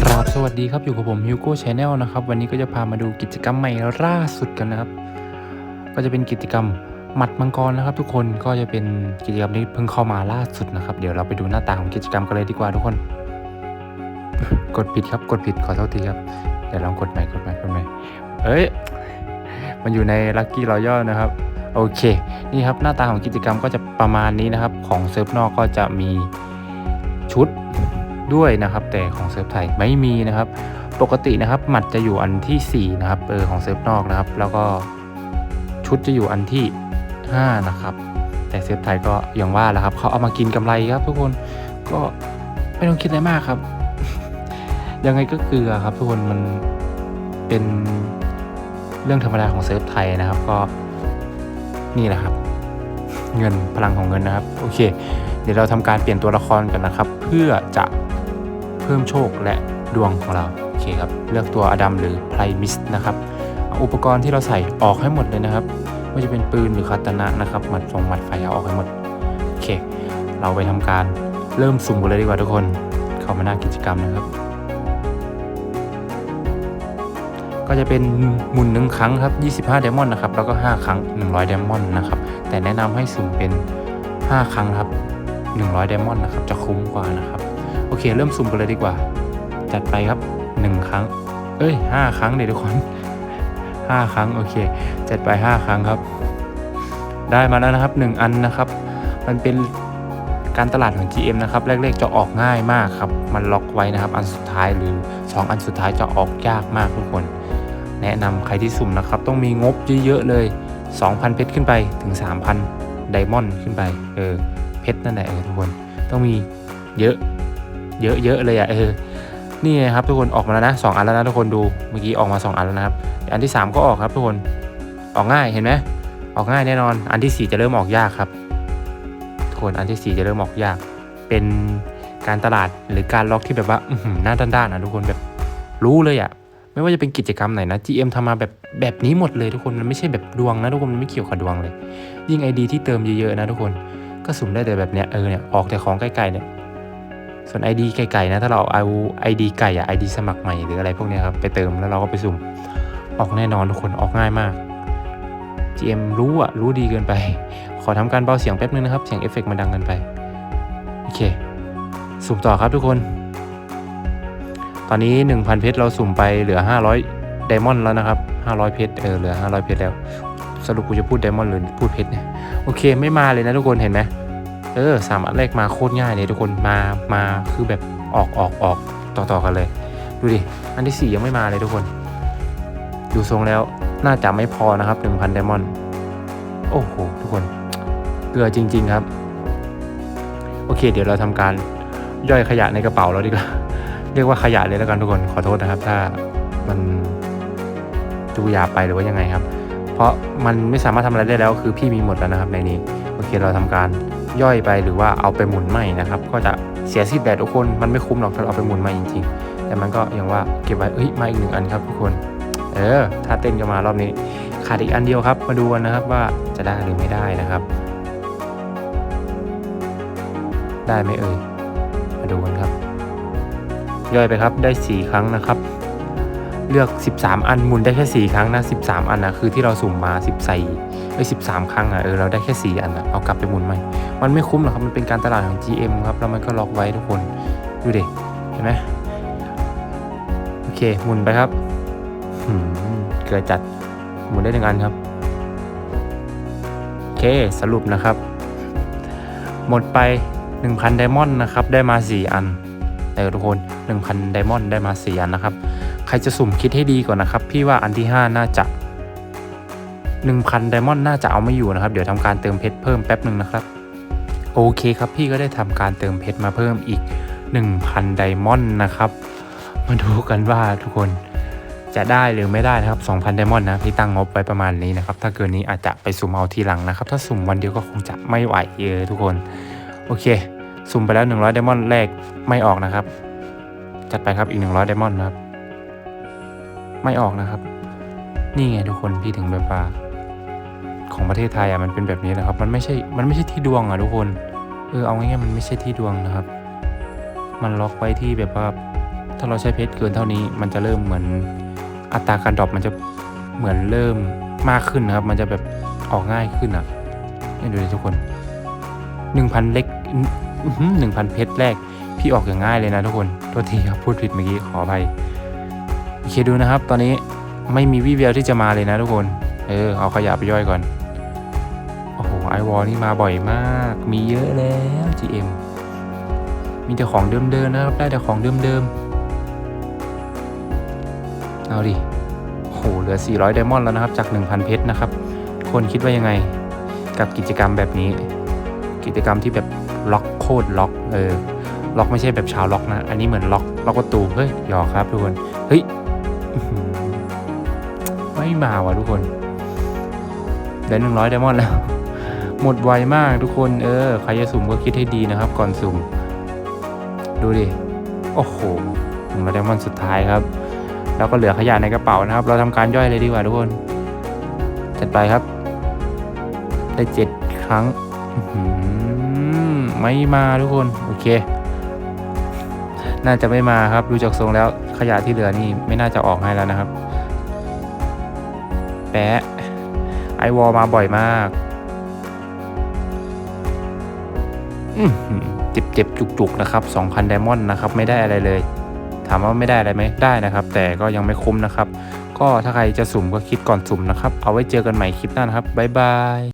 ครับสวัสดีครับอยู่กับผมฮิวโก้ชาแนลนะครับ วันนี้ก็จะพามาดูกิจกรรมใหม่ล่าสุดกันนะครับ ก็จะเป็นกิจกรรมหมัดมังกรนะครับ ทุกคนก็จะเป็นกิจกรรมที่เพิ่งเข้ามาล่าสุดนะครับ เดี๋ยวเราไปดูหน้าตาของกิจกรรมกันเลยดีกว่าทุกคน กดผิดครับกดผิดขอโทษทีครับเดี๋ยวลองกดใหม่กดใหม่กดใหม่เอ้ยมันอยู่ในลัคกี้รอยัลนะครับ โอเค นี่ครับหน้าตาของกิจกรรมก็จะประมาณนี้นะครับ ของเซิร์ฟนอกก็จะมีชุดด้วยนะครับ แต่ของเซิร์ฟไทยไม่มีนะครับ ปกตินะครับหมัดจะอยู่อันที่4นะครับเออของเซิร์ฟนอกนะครับ แล้วก็ชุดจะอยู่อันที่ 5 นะครับ แต่เซิร์ฟไทยก็อย่างว่าแหละครับเขาเอามากินกำไรครับ ทุกคนก็ไม่ต้องคิดอะไรมากครับ ยังไงก็เกลือครับ ทุกคนมันเป็นเรื่องธรรมดาของเซิร์ฟไทยนะครับ ก็ นี่แหละครับ เงินพลังของเงินนะครับ โอเค เดี๋ยวเราทำการเปลี่ยนตัวละครกันนะครับ เพื่อจะเพิ่มโชคและดวงของเราโอเคครับเลือกตัวอดัมหรือไพรมิสนะครับอุปกรณ์ที่เราใส่ออกให้หมดเลยนะครับไม่ว่าจะเป็นปืนหรือคาตานะนะครับมัดฟงมัดไฟเอาออกให้หมดโอเค เราไปทำการเริ่มสุ่มกันเลยดีกว่าทุกคน เข้ามาหน้ากิจกรรมนะครับ ก็จะเป็นหมุนหนึ่งครั้งครับ 25เดมอนนะครับ แล้วก็ 5 ครั้ง 100เดมอนนะครับ แต่แนะนำให้สุ่มเป็น 5 ครั้งครับ 100เดมอนนะครับ จะคุ้มกว่านะครับ โอเค เริ่มสุ่มกันเลยดีกว่า จัดไปครับ 1 ครั้ง เอ้ย 5 ครั้งเดี๋ยวทุกคน 5 ครั้ง โอเค จัดไป 5 ครั้งครับ ได้มาแล้วนะครับ 1 อันนะครับ มันเป็นการตลาดของ GM นะครับแรกๆจะออกง่ายมากครับ มันล็อกไว้นะครับ อันสุดท้ายหรือ 2 อันสุดท้ายจะออกยากมากทุกคน แนะนำใครที่สุ่มนะครับ ต้องมีงบเยอะๆเลย 2,000 เพชรขึ้นไปถึง 3,000 ไดมอนด์ขึ้นไปเออเพชรนั่นแหละทุกคนต้องมีเยอะเยอะเยอะเลยอะเออนี่ไงครับทุกคนออกมาแล้วนะสองอันแล้วนะทุกคนดูเมื่อกี้ออกมา 2 อันแล้วนะครับ อันที่ 3 ก็ออกครับทุกคนออกง่ายเห็นไหมออกง่ายแน่นอน อันที่ 4 จะเริ่มออกยากครับทุกคนอันที่ 4 จะเริ่มออกยาก เป็นการตลาดหรือการล็อกที่แบบว่าอื้อหือหน้าด้านๆนะทุกคนแบบรู้เลยอะ ไม่ว่าจะเป็นกิจกรรมไหนนะ GM ทำมาแบบแบบนี้หมดเลยทุกคนมันไม่ใช่แบบดวงนะทุกคนมันไม่เกี่ยวกับดวงเลย ยิ่ง ID ที่เติมเยอะๆนะทุกคนก็สุ่มได้แต่แบบเนี้ยเออเนี่ยออกแต่ของไกลๆเนี่ยส่วน ID ไก่ๆนะถ้าเราเอา ID ไก่อะ ID สมัครใหม่หรืออะไรพวกนี้ครับไปเติมแล้วเราก็ไปสุ่มออกแน่นอนทุกคนออกง่ายมาก GM รู้อะรู้ดีเกินไป ขอทำการเบาเสียงแป๊บนึงนะครับเสียงเอฟเฟกต์มันดังเกินไปโอเค สุ่มต่อครับทุกคน ตอนนี้ 1,000 เพชรเราสุ่มไปเหลือ 500ไดมอนด์แล้วนะครับ 500 เพชรเออเหลือ 500 เพชรแล้ว สรุปกูจะพูดไดมอนด์หรือพูดเพชรเนี่ยโอเคไม่มาเลยนะทุกคนเห็นไหมเออสามอันแรกมาโคตรง่ายเลยทุกคนมามาคือแบบออกออกออกต่อต่อกันเลย ดูดิ อันที่ 4 ยังไม่มาเลยทุกคน ดูทรงแล้วน่าจะไม่พอนะครับ 1,000ไดมอนด์โอ้โหทุกคนเกลือจริง ๆครับ โอเค เดี๋ยวเราทำการย่อยขยะในกระเป๋าเราดีกว่า เรียกว่าขยะเลยแล้วกันทุกคนขอโทษนะครับ ถ้ามันจูหยาบไปหรือว่ายังไงครับ เพราะมันไม่สามารถทำอะไรได้แล้ว คือพี่มีหมดแล้วนะครับในนี้โอเคเราทำการย่อยไปหรือว่าเอาไปหมุนใหม่นะครับ ก็จะเสียสิทธิ์แบตทุกคนมันไม่คุ้มหรอกถ้าเราเอาไปหมุนใหม่จริงๆ แต่มันก็อย่างว่าเก็บไว้เอ้ยมาอีกหนึ่งอันครับทุกคน เออ ถ้าเต้นก็มารอบนี้ขาดอีกอันเดียวครับ มาดูกันนะครับว่าจะได้หรือไม่ได้นะครับ ได้ไหมเอ่ยมาดูกันครับ ย่อยไปครับได้ 4 ครั้งนะครับ เลือก 13 อันหมุนได้แค่ 4 ครั้งนะ 13 อันนะคือที่เราสุ่มมา14ไอ้13 ครั้งอะเออเราได้แค่ 4 อันนะเอากลับไปหมุนใหม่มันไม่คุ้มหรอกครับมันเป็นการตลาดของ GM ครับแล้วมันก็ล็อกไว้ทุกคนดูเดิเห็นไหมโอเคหมุนไปครับหืมเกิดจัดหมุนได้หนึ่งอันครับโอเคสรุปนะครับ หมดไป 1,000ไดมอนด์นะครับได้มา 4 อัน เออทุกคน 1,000ไดมอนด์ได้มา4อันนะครับ ใครจะสุ่มคิดให้ดีก่อนนะครับ พี่ว่าอันที่ 5 น่าจะ 1,000ไดมอนด์น่าจะเอาไม่อยู่นะครับ เดี๋ยวทำการเติมเพชรเพิ่มแป๊บหนึ่งนะครับ โอเคครับพี่ก็ได้ทำการเติมเพชรมาเพิ่มอีก 1,000ไดมอนด์นะครับ มาดูกันว่าทุกคนจะได้หรือไม่ได้นะครับ 2,000ไดมอนด์นะพี่ตั้งงบไว้ประมาณนี้นะครับ ถ้าเกินนี้อาจจะไปสุ่มเอาทีหลังนะครับ ถ้าสุ่มวันเดียวก็คงจะไม่ไหวเออทุกคน โอเค สุ่มไปแล้ว 100ไดมอนด์แรกไม่ออกนะครับ จัดไปครับอีก 100ไดมอนด์นะครับ ไม่ออกนะครับ นี่ไงทุกคนพี่ถึงแบบว่าของประเทศไทยอะมันเป็นแบบนี้นะครับ มันไม่ใช่ มันไม่ใช่ที่ดวงอะทุกคน เออเอาง่ายๆมันไม่ใช่ที่ดวงนะครับ มันล็อกไว้ที่แบบว่า ถ้าเราใช้เพชรเกินเท่านี้ มันจะเริ่มเหมือนอัตราการดรอปมันจะเหมือนเริ่มมากขึ้นนะครับ มันจะแบบออกง่ายขึ้นอะนี่ดูดิทุกคนหนึ่งพันเล็ก หนึ่งพันเพชรแรก พี่ออกอย่างง่ายเลยนะทุกคนโทษทีครับพูดผิดเมื่อกี้ขออภัยโอเคดูนะครับ ตอนนี้ไม่มีวี่แววที่จะมาเลยนะทุกคน เออ เอาขยะไปย่อยก่อน โอ้โหไอวอลนี่มาบ่อยมาก มีเยอะแล้ว GM มีแต่ของเดิมๆนะครับ ได้แต่ของเดิมๆ เอาดิโหเหลือ 400ไดมอนด์แล้วนะครับ จาก 1,000 เพชรนะครับ คนคิดว่ายังไง กับกิจกรรมแบบนี้ กิจกรรมที่แบบ ล็อกโคตรล็อกเออล็อกไม่ใช่แบบชาวล็อกนะ อันนี้เหมือนล็อกล็อกประตูเฮ้ยหยอกครับทุกคนเฮ้ยไม่มาว่ะทุกคนได้หนึ่งร้อยไดมอนด์แล้ว หมดไวมากทุกคนเออใครจะสุ่มก็คิดให้ดีนะครับ ก่อนสุ่ม ดูดิโอ้โหหนึ่งร้อยไดมอนด์สุดท้ายครับ แล้วก็เหลือขยะในกระเป๋านะครับ เราทำการย่อยเลยดีกว่าทุกคนจัดไปครับ ได้เจ็ดครั้ง ไม่มาทุกคนโอเค น่าจะไม่มาครับดูจากทรงแล้วขยะที่เหลือนี่ไม่น่าจะออกให้แล้วนะครับ แปะไอวอลมาบ่อยมากเจ็บเจ็บๆจุกๆนะครับ 2,000ไดมอนด์นะครับ ไม่ได้อะไรเลย ถามว่าไม่ได้อะไรไหมได้นะครับ แต่ก็ยังไม่คุ้มนะครับ ก็ถ้าใครจะสุ่มก็คิดก่อนสุ่มนะครับ เอาไว้เจอกันใหม่คลิปหน้านะครับบ๊ายบาย